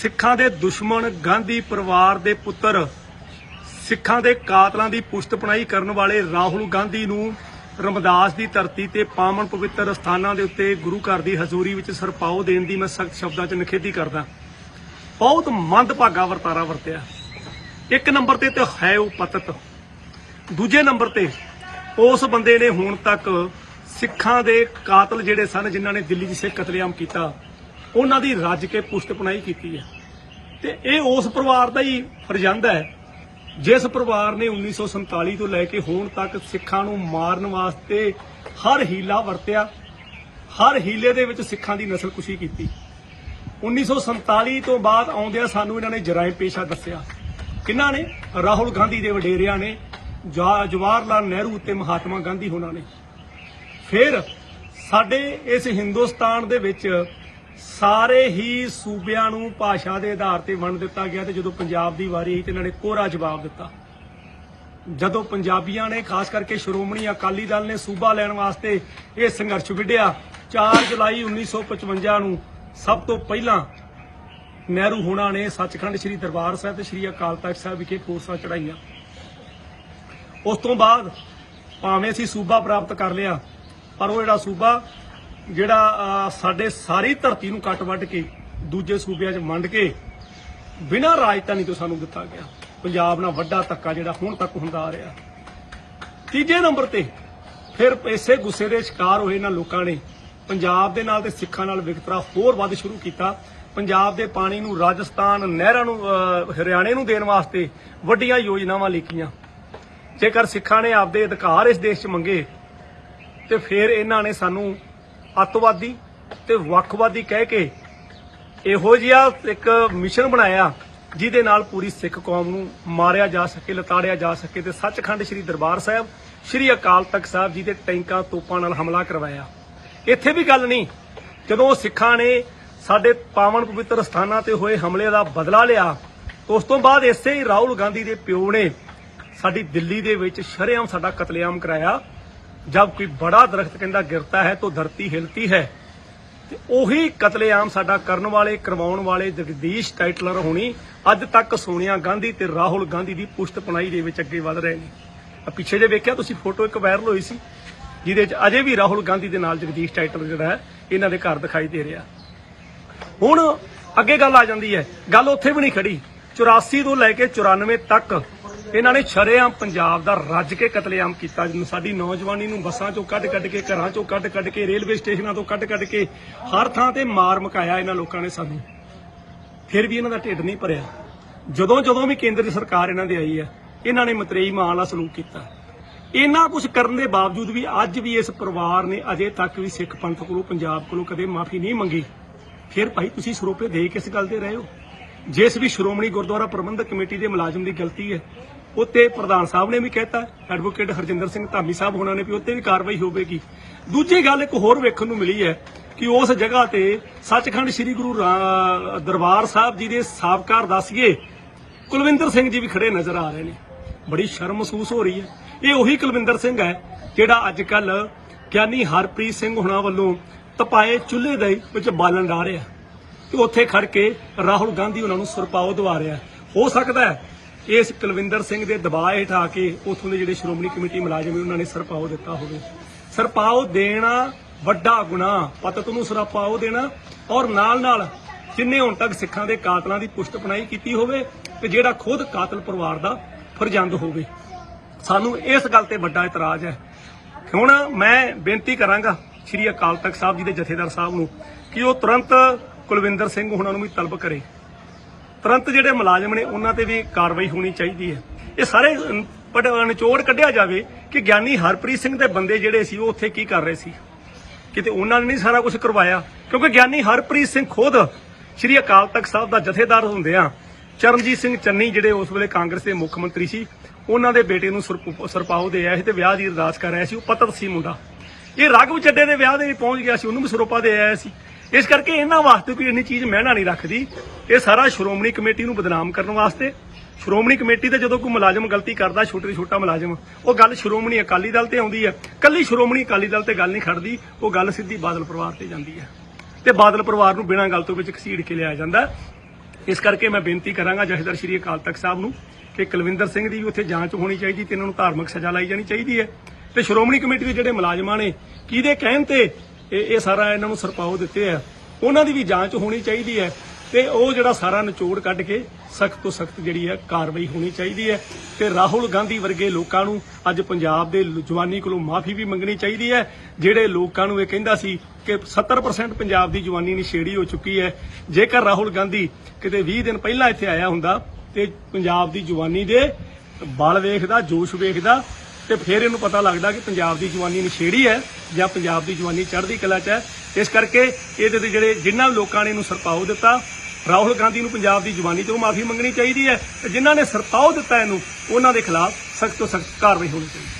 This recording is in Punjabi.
ਸਿੱਖਾਂ ਦੇ ਦੁਸ਼ਮਣ ਗਾਂਧੀ ਪਰਿਵਾਰ ਦੇ ਪੁੱਤਰ, ਸਿੱਖਾਂ ਦੇ ਕਾਤਲਾਂ ਦੀ ਪੁਸ਼ਤਪਣਾਈ ਕਰਨ ਵਾਲੇ ਰਾਹੁਲ ਗਾਂਧੀ ਨੂੰ ਰਮਦਾਸ ਦੀ ਧਰਤੀ ਤੇ ਪਾਵਨ ਪਵਿੱਤਰ ਸਥਾਨਾਂ ਦੇ ਉੱਤੇ ਗੁਰੂ ਘਰ ਦੀ ਹਜ਼ੂਰੀ ਵਿੱਚ ਸਰਪਾਉ ਦੇਣ ਦੀ ਮੈਂ ਸਖਤ ਸ਼ਬਦਾਂ 'ਚ ਨਿਖੇਧੀ ਕਰਦਾ। ਬਹੁਤ ਮੰਦਭਾਗਾ ਵਰਤਾਰਾ ਵਰਤਿਆ। ਇੱਕ ਨੰਬਰ ਤੇ ਤੇ ਹੈ ਉਹ ਪਤਤ। ਦੂਜੇ ਨੰਬਰ ਤੇ ਉਸ ਬੰਦੇ ਨੇ ਹੁਣ ਤੱਕ ਸਿੱਖਾਂ ਦੇ ਕਾਤਲ ਜਿਹੜੇ ਸਨ, ਜਿਨ੍ਹਾਂ ਨੇ ਦਿੱਲੀ 'ਚ ਸਿੱਖ ਕਤਲੇਆਮ ਕੀਤਾ ਉਹਨਾਂ ਦੀ ਰੱਜ ਕੇ ਪੁਸ਼ਤਪਨਾਈ ਕੀਤੀ ਹੈ। ਤੇ ਇਹ ਉਸ ਪਰਿਵਾਰ ਦਾ ਹੀ ਫਰਜ਼ੰਦ ਹੈ, ਜਿਸ ਪਰਿਵਾਰ ਨੇ 1947 ਤੋਂ ਲੈ ਕੇ ਹੁਣ ਤੱਕ ਸਿੱਖਾਂ ਨੂੰ ਮਾਰਨ ਵਾਸਤੇ ਹਰ ਹੀਲਾ ਵਰਤਿਆ, ਹਰ ਹੀਲੇ ਦੇ ਵਿੱਚ ਸਿੱਖਾਂ ਦੀ ਨਸਲਕੁਸ਼ੀ ਕੀਤੀ। 1947 ਤੋਂ ਬਾਅਦ ਆਉਂਦਿਆਂ ਸਾਨੂੰ ਇਹਨਾਂ ਨੇ ਜਰਾਇਮ ਪੇਸ਼ਾ ਦੱਸਿਆ। ਕਿਹਨਾਂ ਨੇ? ਰਾਹੁਲ ਗਾਂਧੀ ਦੇ ਵਡੇਰਿਆਂ ਨੇ, ਜਾ- ਜਵਾਹਰ ਲਾਲ ਨਹਿਰੂ ਤੇ ਮਹਾਤਮਾ ਗਾਂਧੀ ਉਹਨਾਂ ਨੇ। ਫਿਰ ਸਾਡੇ ਇਸ ਹਿੰਦੁਸਤਾਨ ਦੇ ਵਿੱਚ ਸਾਰੇ ਹੀ ਸੂਬਿਆਂ ਨੂੰ ਭਾਸ਼ਾ ਦੇ ਆਧਾਰ ਤੇ ਵੰਡ ਦਿੱਤਾ ਗਿਆ ਤੇ ਜਦੋਂ ਪੰਜਾਬ ਦੀ ਵਾਰੀ ਆਈ ਤੇ ਇਹਨਾਂ ਨੇ ਕੋਰਾ ਜਵਾਬ ਦਿੱਤਾ। ਜਦੋਂ ਪੰਜਾਬੀਆਂ ਨੇ, ਖਾਸ ਕਰਕੇ ਸ਼੍ਰੋਮਣੀ ਅਕਾਲੀ ਦਲ ਨੇ ਸੂਬਾ ਲੈਣ ਵਾਸਤੇ ਇਹ ਸੰਘਰਸ਼ ਵਿੱਢਿਆ 4 ਜੁਲਾਈ 1955 ਨੂੰ ਸਭ ਤੋਂ ਪਹਿਲਾਂ ਨਹਿਰੂ ਹੋਣਾ ਨੇ ਸੱਚਖੰਡ ਸ੍ਰੀ ਦਰਬਾਰ ਸਾਹਿਬ ਤੇ ਸ੍ਰੀ ਅਕਾਲ ਤਖਤ ਸਾਹਿਬ ਵਿਖੇ ਫੋਰਸਾਂ ਚੜਾਈਆਂ ਉਸ ਤੋਂ ਬਾਅਦ ਭਾਵੇਂ ਅਸੀਂ ਸੂਬਾ ਪ੍ਰਾਪਤ ਕਰ ਲਿਆ, ਪਰ ਉਹ ਜਿਹੜਾ ਸੂਬਾ ਜਿਹੜਾ ਸਾਡੇ ਸਾਰੀ ਧਰਤੀ ਨੂੰ ਕੱਟ ਵੱਢ ਕੇ ਦੂਜੇ ਸੂਬਿਆਂ 'ਚ ਵੰਡ ਕੇ ਬਿਨਾਂ ਰਾਜਧਾਨੀ ਤੋਂ ਸਾਨੂੰ ਦਿੱਤਾ ਗਿਆ। ਪੰਜਾਬ ਨਾਲ ਵੱਡਾ ਧੱਕਾ ਜਿਹੜਾ ਹੁਣ ਤੱਕ ਹੁੰਦਾ ਆ ਰਿਹਾ। ਤੀਜੇ ਨੰਬਰ ਤੇ ਫਿਰ ਇਸੇ ਗੁੱਸੇ ਦੇ ਸ਼ਿਕਾਰ ਹੋਏ ਇਹਨਾਂ ਲੋਕਾਂ ਨੇ ਪੰਜਾਬ ਦੇ ਨਾਲ ਤੇ ਸਿੱਖਾਂ ਨਾਲ ਵਿਤਕਰਾ ਹੋਰ ਵੱਧ ਸ਼ੁਰੂ ਕੀਤਾ। ਪੰਜਾਬ ਦੇ ਪਾਣੀ ਨੂੰ ਰਾਜਸਥਾਨ, ਨਹਿਰਾਂ ਨੂੰ ਹਰਿਆਣੇ ਨੂੰ ਦੇਣ ਵਾਸਤੇ ਵੱਡੀਆਂ ਯੋਜਨਾਵਾਂ ਲਿਖੀਆਂ। ਜੇਕਰ ਸਿੱਖਾਂ ਨੇ ਆਪਦੇ ਅਧਿਕਾਰ ਇਸ ਦੇਸ਼ 'ਚ ਮੰਗੇ ਤੇ ਫਿਰ ਇਹਨਾਂ ਨੇ ਸਾਨੂੰ ਅੱਤਵਾਦੀ ਤੇ ਵੱਖਵਾਦੀ ਕਹਿ ਕੇ ਇਹੋ ਜਿਹਾ ਇੱਕ ਮਿਸ਼ਨ ਬਣਾਇਆ ਜਿਹਦੇ ਨਾਲ ਪੂਰੀ ਸਿੱਖ ਕੌਮ ਨੂੰ ਮਾਰਿਆ ਜਾ ਸਕੇ, ਲਤਾੜਿਆ ਜਾ ਸਕੇ ਤੇ ਸੱਚਖੰਡ ਸ੍ਰੀ ਦਰਬਾਰ ਸਾਹਿਬ, ਸ੍ਰੀ ਅਕਾਲ ਤਖਤ ਸਾਹਿਬ ਜੀ ਦੇ ਟੈਂਕਾਂ ਤੋਪਾਂ ਨਾਲ ਹਮਲਾ ਕਰਵਾਇਆ। ਇੱਥੇ ਵੀ ਗੱਲ ਨਹੀਂ, ਜਦੋਂ ਸਿੱਖਾਂ ਨੇ ਸਾਡੇ ਪਾਵਨ ਪਵਿੱਤਰ ਸਥਾਨਾਂ ਤੇ ਹੋਏ ਹਮਲੇ ਦਾ ਬਦਲਾ ਲਿਆ ਉਸ ਤੋਂ ਬਾਅਦ ਇਸੇ ਹੀ ਰਾਹੁਲ ਗਾਂਧੀ ਦੇ ਪਿਓ ਨੇ ਸਾਡੀ ਦਿੱਲੀ ਦੇ ਵਿੱਚ ਸ਼ਰੇਆਮ ਸਾਡਾ ਕਤਲੇਆਮ ਕਰਾਇਆ। ਜਦ ਕੋਈ ਬੜਾ ਦਰਖਤ ਕਹਿੰਦਾ ਗਿਰਤਾ ਹੈ ਤਾਂ ਧਰਤੀ ਹਿਲਤੀ ਹੈ। ਤੇ ਉਹੀ ਕਤਲੇਆਮ ਸਾਡਾ ਕਰਨ ਵਾਲੇ, ਕਰਵਾਉਣ ਵਾਲੇ ਜਗਦੀਸ਼ ਟਾਈਟਲਰ ਹੋਣੀ ਅੱਜ ਤੱਕ ਸੋਨੀਆ ਗਾਂਧੀ ਤੇ ਰਾਹੁਲ ਗਾਂਧੀ ਦੀ ਪੁਸ਼ਤਪਨਾਈ ਦੇ ਵਿੱਚ ਅੱਗੇ ਵਧ ਰਹੇ ਨੇ। ਆ ਪਿੱਛੇ ਜੇ ਵੇਖਿਆ, ਤੁਸੀਂ ਫੋਟੋ ਇੱਕ ਵਾਇਰਲ ਹੋਈ ਸੀ, ਜਿਹਦੇ ਵਿੱਚ ਅਜੇ ਵੀ ਰਾਹੁਲ ਗਾਂਧੀ ਦੇ ਨਾਲ ਜਗਦੀਸ਼ ਟਾਈਟਲਰ ਜਿਹੜਾ ਹੈ, ਇਹਨਾਂ ਦੇ ਘਰ ਦਿਖਾਈ ਦੇ ਰਿਹਾ। ਹੁਣ ਅੱਗੇ ਗੱਲ ਆ ਜਾਂਦੀ ਹੈ। ਗੱਲ ਉੱਥੇ ਵੀ ਨਹੀਂ ਖੜੀ। 84 ਤੋਂ ਲੈ ਕੇ 94 ਤੱਕ ਇਹਨਾਂ ਨੇ ਸ਼ਰੇਆਮ ਪੰਜਾਬ ਦਾ ਰੱਜ ਕੇ ਕਤਲੇਆਮ ਕੀਤਾ ਸਾਡੀ ਨੌਜਵਾਨੀ ਨੂੰ ਬੱਸਾਂ ਚੋਂ ਕੱਢ ਕੱਢ ਕੇ, ਘਰਾਂ ਚੋਂ ਕੱਢ ਕੱਢ ਕੇ, ਰੇਲਵੇ ਸਟੇਸ਼ਨਾਂ ਤੋਂ ਕੱਢ ਕੱਢ ਕੇ, ਹਰ ਥਾਂ ਤੇ ਮਾਰ ਮਕਾਇਆ ਇਹਨਾਂ ਲੋਕਾਂ ਨੇ ਸਾਨੂੰ। ਫਿਰ ਵੀ ਇਹਨਾਂ ਦਾ ਢਿੱਡ ਨਹੀਂ ਭਰਿਆ। ਜਦੋਂ ਜਦੋਂ ਵੀ ਕੇਂਦਰ ਸਰਕਾਰ ਇਹਨਾਂ ਦੇ ਆਈ ਹੈ, ਇਹਨਾਂ ਨੇ ਮਤਰੇਈ ਮਾਂ ਵਾਲਾ ਸਲੂਕ ਕੀਤਾ। ਇਹਨਾਂ ਕੁਝ ਕਰਨ ਦੇ ਬਾਵਜੂਦ ਵੀ ਅੱਜ ਵੀ ਇਸ ਪਰਿਵਾਰ ਨੇ ਅਜੇ ਤੱਕ ਵੀ ਸਿੱਖ ਪੰਥ ਕੋਲੋਂ, ਪੰਜਾਬ ਕੋਲੋਂ ਕਦੇ ਮਾਫੀ ਨਹੀਂ ਮੰਗੀ। ਫਿਰ ਭਾਈ ਤੁਸੀਂ ਸਰੋਪੇ ਦੇ ਕਿਸ ਗੱਲ ਤੇ ਰਹੇ ਹੋ? ਜਿਸ ਵੀ ਸ਼੍ਰੋਮਣੀ ਗੁਰਦੁਆਰਾ ਪ੍ਰਬੰਧਕ ਕਮੇਟੀ ਦੇ ਮੁਲਾਜ਼ਮ ਦੀ ਗਲਤੀ ਹੈ, ਉੱਤੇ ਪ੍ਰਧਾਨ ਸਾਹਿਬ ਨੇ ਵੀ ਕਹਿਤਾ ਐਡਵੋਕੇਟ ਹਰਜਿੰਦਰ ਸਿੰਘ ਧਾਮੀ ਸਾਹਿਬ ਹੋਣਾ ਨੇ ਵੀ ਉੱਤੇ ਵੀ ਕਾਰਵਾਈ ਹੋਵੇਗੀ। ਦੂਜੀ ਗੱਲ ਇੱਕ ਹੋਰ ਵੇਖਣ ਨੂੰ ਮਿਲੀ ਹੈ ਕਿ ਉਸ ਜਗ੍ਹਾ ਤੇ ਸੱਚਖੰਡ ਸ੍ਰੀ ਗੁਰੂ ਦਰਬਾਰ ਸਾਹਿਬ ਜੀ ਦੇ ਸਾਬਕਾ ਅਰਦਾਸੀਏ ਕੁਲਵਿੰਦਰ ਸਿੰਘ ਜੀ ਵੀ ਖੜੇ ਨਜ਼ਰ ਆ ਰਹੇ ਨੇ। ਬੜੀ ਸ਼ਰਮ ਮਹਿਸੂਸ ਹੋ ਰਹੀ ਹੈ। ਇਹ ਉਹੀ ਕੁਲਵਿੰਦਰ ਸਿੰਘ ਹੈ ਜਿਹੜਾ ਅੱਜ ਕੱਲ ਗਿਆਨੀ ਹਰਪ੍ਰੀਤ ਸਿੰਘ ਹੁਣਾਂ ਵੱਲੋਂ ਤਪਾਏ ਚੁੱਲ੍ਹੇ ਦੇ ਵਿੱਚ ਬਾਲਣ ਡਾ ਰਿਹਾ। ਤੇ ਉੱਥੇ ਖੜ ਕੇ ਰਾਹੁਲ ਗਾਂਧੀ ਉਹਨਾਂ ਨੂੰ ਸਰਪਾਉ ਦਵਾ ਰਿਹਾ ਹੋ। ਸਕਦਾ ਹੈ ਇਸ ਕੁਲਵਿੰਦਰ ਸਿੰਘ ਦੇ ਦਬਾਅ ਹੇਠ ਆ ਕੇ ਉਥੋਂ ਦੇ ਜਿਹੜੇ ਸ਼੍ਰੋਮਣੀ ਕਮੇਟੀ ਮੁਲਾਜ਼ਮ ਨੇ, ਉਹਨਾਂ ਨੇ ਸਰਪਾਉ ਦਿੱਤਾ ਹੋਵੇ। ਸਰਪਾਉ ਦੇਣਾ ਵੱਡਾ ਗੁਨਾਹ ਪਤਤ ਨੂੰ ਸਰਪਾਉ ਦੇਣਾ। ਔਰ ਨਾਲ ਨਾਲ ਜਿੰਨੇ ਹੁਣ ਤੱਕ ਸਿੱਖਾਂ ਦੇ ਕਾਤਲਾਂ ਦੀ ਪੁਸ਼ਤਪਨਾਈ ਕੀਤੀ ਹੋਵੇ ਤੇ ਜਿਹੜਾ ਖੁਦ ਕਾਤਲ ਪਰਿਵਾਰ ਦਾ ਫਰਜ਼ੰਦ ਹੋਵੇ। ਸਾਨੂੰ ਇਸ ਗੱਲ ਤੇ ਵੱਡਾ ਇਤਰਾਜ਼ ਹੈ। ਹੁਣ ਮੈਂ ਬੇਨਤੀ ਕਰਾਂਗਾ ਸ੍ਰੀ ਅਕਾਲ ਤਖਤ ਸਾਹਿਬ ਜੀ ਦੇ ਜਥੇਦਾਰ ਸਾਹਿਬ ਨੂੰ ਕਿ ਉਹ ਤੁਰੰਤ ਕੁਲਵਿੰਦਰ ਸਿੰਘ ਉਹਨਾਂ ਨੂੰ ਵੀ ਤਲਬ ਕਰੇ। ਤੁਰੰਤ ਜਿਹੜੇ ਮੁਲਾਜ਼ਮ ਨੇ ਉਹਨਾਂ ਤੇ ਵੀ ਕਾਰਵਾਈ ਹੋਣੀ ਚਾਹੀਦੀ ਹੈ। ਇਹ ਸਾਰੇ ਨਿਚੋੜ ਕੱਢਿਆ ਜਾਵੇ ਕਿ ਗਿਆਨੀ ਹਰਪ੍ਰੀਤ ਸਿੰਘ ਦੇ ਬੰਦੇ ਜਿਹੜੇ ਸੀ, ਉਹ ਉੱਥੇ ਕੀ ਕਰ ਰਹੇ ਸੀ। ਕਿਤੇ ਉਹਨਾਂ ਨੇ ਨਹੀਂ ਸਾਰਾ ਕੁਝ ਕਰਵਾਇਆ। ਕਿਉਂਕਿ ਗਿਆਨੀ ਹਰਪ੍ਰੀਤ ਸਿੰਘ ਖੁਦ ਸ੍ਰੀ ਅਕਾਲ ਤਖਤ ਸਾਹਿਬ ਦਾ ਜਥੇਦਾਰ ਹੁੰਦੇ ਆ। ਚਰਨਜੀਤ ਸਿੰਘ ਚੰਨੀ ਜਿਹੜੇ ਉਸ ਵੇਲੇ ਕਾਂਗਰਸ ਦੇ ਮੁੱਖ ਮੰਤਰੀ ਸੀ, ਉਹਨਾਂ ਦੇ ਬੇਟੇ ਨੂੰ ਸਰਪ- ਸਰਪਾਉ ਦੇ ਆਇਆ ਸੀ ਤੇ ਵਿਆਹ ਦੀ ਅਰਦਾਸ ਕਰ ਰਿਹਾ ਸੀ। ਉਹ ਪਤਤ ਸੀ ਮੁੰਡਾ। ਇਹ ਰਾਘਵ ਚੱਡੇ ਦੇ ਵਿਆਹ ਦੇ ਵੀ ਪਹੁੰਚ ਗਿਆ ਸੀ, ਉਹਨੂੰ ਵੀ ਸਰੋਪਾ ਦੇ ਆਇਆ ਸੀ। ਇਸ ਕਰਕੇ ਇਹਨਾਂ ਵਾਸਤੇ ਕੋਈ ਇੰਨੀ ਚੀਜ਼ ਮਹਿਣਾ ਨਹੀਂ ਰੱਖਦੀ। ਇਹ ਸਾਰਾ ਸ਼੍ਰੋਮਣੀ ਕਮੇਟੀ ਨੂੰ ਬਦਨਾਮ ਕਰਨ ਵਾਸਤੇ। ਸ਼੍ਰੋਮਣੀ ਕਮੇਟੀ ਤੇ ਜਦੋਂ ਕੋਈ ਮੁਲਾਜ਼ਮ ਗਲਤੀ ਕਰਦਾ, ਛੋਟੇ ਤੋਂ ਛੋਟਾ ਮੁਲਾਜ਼ਮ, ਉਹ ਗੱਲ ਸ਼੍ਰੋਮਣੀ ਅਕਾਲੀ ਦਲ ਤੇ ਆਉਂਦੀ ਹੈ। ਕੱਲੀ ਸ਼੍ਰੋਮਣੀ ਅਕਾਲੀ ਦਲ ਤੇ ਗੱਲ ਨਹੀਂ ਖੜਦੀ, ਉਹ ਗੱਲ ਸਿੱਧੀ ਬਾਦਲ ਪਰਿਵਾਰ ਤੇ ਜਾਂਦੀ ਹੈ। ਤੇ ਬਾਦਲ ਪਰਿਵਾਰ ਨੂੰ ਬਿਨਾਂ ਗੱਲ ਤੋਂ ਵਿੱਚ ਘਸੀੜ ਕੇ ਲਿਆ ਜਾਂਦਾ ਇਸ ਕਰਕੇ ਮੈਂ ਬੇਨਤੀ ਕਰਾਂਗਾ ਜਥੇਦਾਰ ਸ਼੍ਰੀ ਅਕਾਲ ਤਖਤ ਸਾਹਿਬ ਨੂੰ ਕਿ ਕੁਲਵਿੰਦਰ ਸਿੰਘ ਦੀ ਵੀ ਉੱਥੇ ਜਾਂਚ ਹੋਣੀ ਚਾਹੀਦੀ, ਤੇ ਇਹਨਾਂ ਨੂੰ ਧਾਰਮਿਕ ਸਜ਼ਾ ਲਾਈ ਜਾਣੀ ਚਾਹੀਦੀ ਹੈ। ਤੇ ਸ਼੍ਰੋਮਣੀ ਕਮੇਟੀ ਦੇ ਜਿਹੜੇ ਮੁਲਾਜ਼ਮਾਂ ਨੇ, ਕਿਹਦੇ ਕਹਿਣ ਤੇ ਇਹ ਇਹ ਸਾਰਾ ਇਹਨਾਂ ਨੂੰ ਸਰਪਾਉ ਦਿੱਤੇ ਆ। ਉਹਨਾਂ ਦੀ ਵੀ ਜਾਂਚ ਹੋਣੀ ਚਾਹੀਦੀ ਹੈ ਤੇ ਉਹ ਜਿਹੜਾ ਸਾਰਾ ਨਿਚੋੜ ਕੱਢ ਕੇ ਸਖਤ ਤੋਂ ਸਖਤ ਜਿਹੜੀ ਹੈ ਕਾਰਵਾਈ ਹੋਣੀ ਚਾਹੀਦੀ ਹੈ। ਤੇ ਰਾਹੁਲ ਗਾਂਧੀ ਵਰਗੇ ਲੋਕਾਂ ਨੂੰ ਅੱਜ ਪੰਜਾਬ ਦੇ ਜਵਾਨੀ ਕੋਲੋਂ ਮਾਫੀ ਵੀ ਮੰਗਣੀ ਚਾਹੀਦੀ ਹੈ। ਜਿਹੜੇ ਲੋਕਾਂ ਨੂੰ ਇਹ ਕਹਿੰਦਾ ਸੀ ਕਿ 70% ਪੰਜਾਬ ਦੀ ਜਵਾਨੀ ਨਿਸ਼ੇੜੀ ਹੋ ਚੁੱਕੀ ਹੈ। ਜੇਕਰ ਰਾਹੁਲ ਗਾਂਧੀ ਕਿਤੇ 20 ਦਿਨ ਪਹਿਲਾਂ ਇੱਥੇ ਆਇਆ ਹੁੰਦਾ ਤੇ ਪੰਜਾਬ ਦੀ ਜਵਾਨੀ ਦੇ ਬਲ ਵੇਖਦਾ, ਜੋਸ਼ ਵੇਖਦਾ ਤੇ ਫਿਰ ਇਹਨੂੰ ਪਤਾ ਲੱਗਦਾ ਕਿ ਪੰਜਾਬ ਦੀ ਜਵਾਨੀ ਨਸ਼ੇੜੀ ਹੈ ਜਾਂ ਪੰਜਾਬ ਦੀ ਜਵਾਨੀ ਚੜ੍ਹਦੀ ਕਲਾ 'ਚ ਹੈ। ਇਸ ਕਰਕੇ ਇਹਦੇ ਤੇ ਜਿਹੜੇ ਜਿਨ੍ਹਾਂ ਲੋਕਾਂ ਨੇ ਇਹਨੂੰ ਸਰਪਾਉ ਦਿੱਤਾ, ਰਾਹੁਲ ਗਾਂਧੀ ਨੂੰ ਪੰਜਾਬ ਦੀ ਜਵਾਨੀ ਤੋਂ ਮਾਫੀ ਮੰਗਣੀ ਚਾਹੀਦੀ ਹੈ ਤੇ ਜਿਨ੍ਹਾਂ ਨੇ ਸਰਪਾਉ ਦਿੱਤਾ ਇਹਨੂੰ, ਉਹਨਾਂ ਦੇ ਖਿਲਾਫ ਸਖਤ ਤੋਂ ਸਖਤ ਕਾਰਵਾਈ ਹੋਣੀ ਚਾਹੀਦੀ ਹੈ।